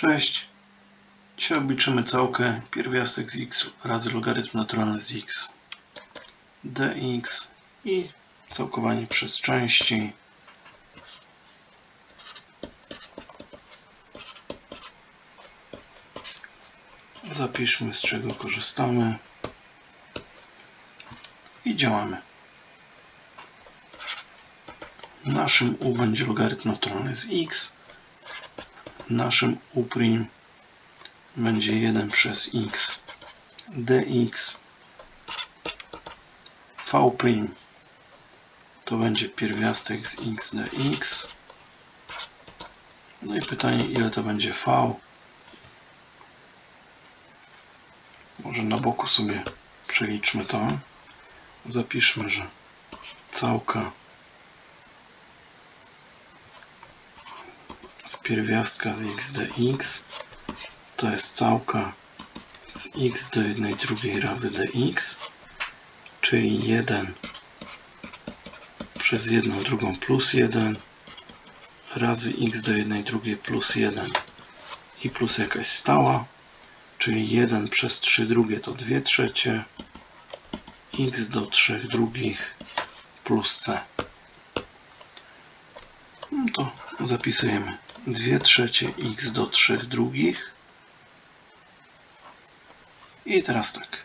Cześć. Dzisiaj obliczymy całkę pierwiastek z x razy logarytm naturalny z x. Dx i całkowanie przez części. Zapiszmy z czego korzystamy. I działamy. Naszym u będzie logarytm naturalny z x naszym u' będzie 1 przez x. Dx v' to będzie pierwiastek z x dx no i pytanie ile to będzie v? Może na boku sobie przeliczmy to. Zapiszmy, że całka z pierwiastka z x dx to jest całka z x do 1 drugiej razy dx czyli 1 przez 1 drugą plus 1 razy x do 1 drugiej plus 1 i plus jakaś stała czyli 1 przez 3 drugie to 2 trzecie x do 3 drugich plus c. No to zapisujemy 2 trzecie x do 3 drugich. I teraz tak.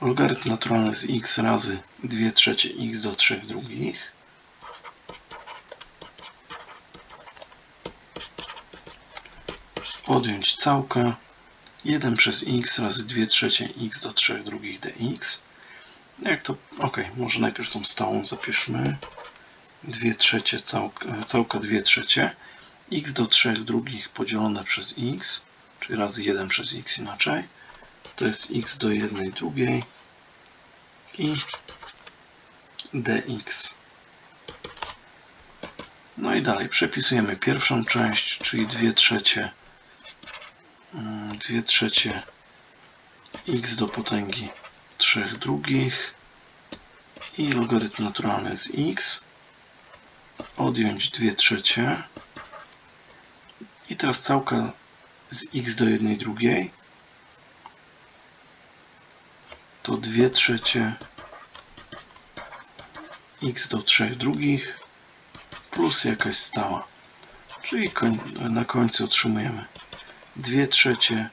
Logarytm naturalny z x razy 2 trzecie x do 3 drugich. Odjąć całkę. 1 przez x razy 2 trzecie x do 3 drugich dx. Jak to, ok, może najpierw tą stałą zapiszmy. 2 trzecie, całka, całka 2 trzecie x do 3 drugich podzielone przez x czyli razy 1 przez x inaczej. To jest x do 1 drugiej i dx. No i dalej przepisujemy pierwszą część, czyli 2 trzecie 2 trzecie x do potęgi 3 drugich i logarytm naturalny z x. Odjąć 2 trzecie i teraz całka z x do 1 drugiej. To 2 trzecie x do 3 drugich. Plus jakaś stała. Czyli na końcu otrzymujemy 2 trzecie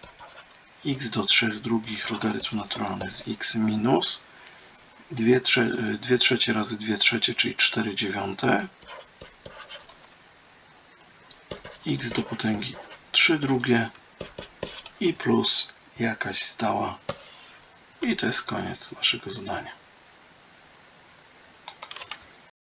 x do 3 drugich logarytm naturalny z x minus. 2, trze 2 trzecie razy 2 trzecie, czyli 4 dziewiąte x do potęgi 3 drugie i plus jakaś stała i to jest koniec naszego zadania.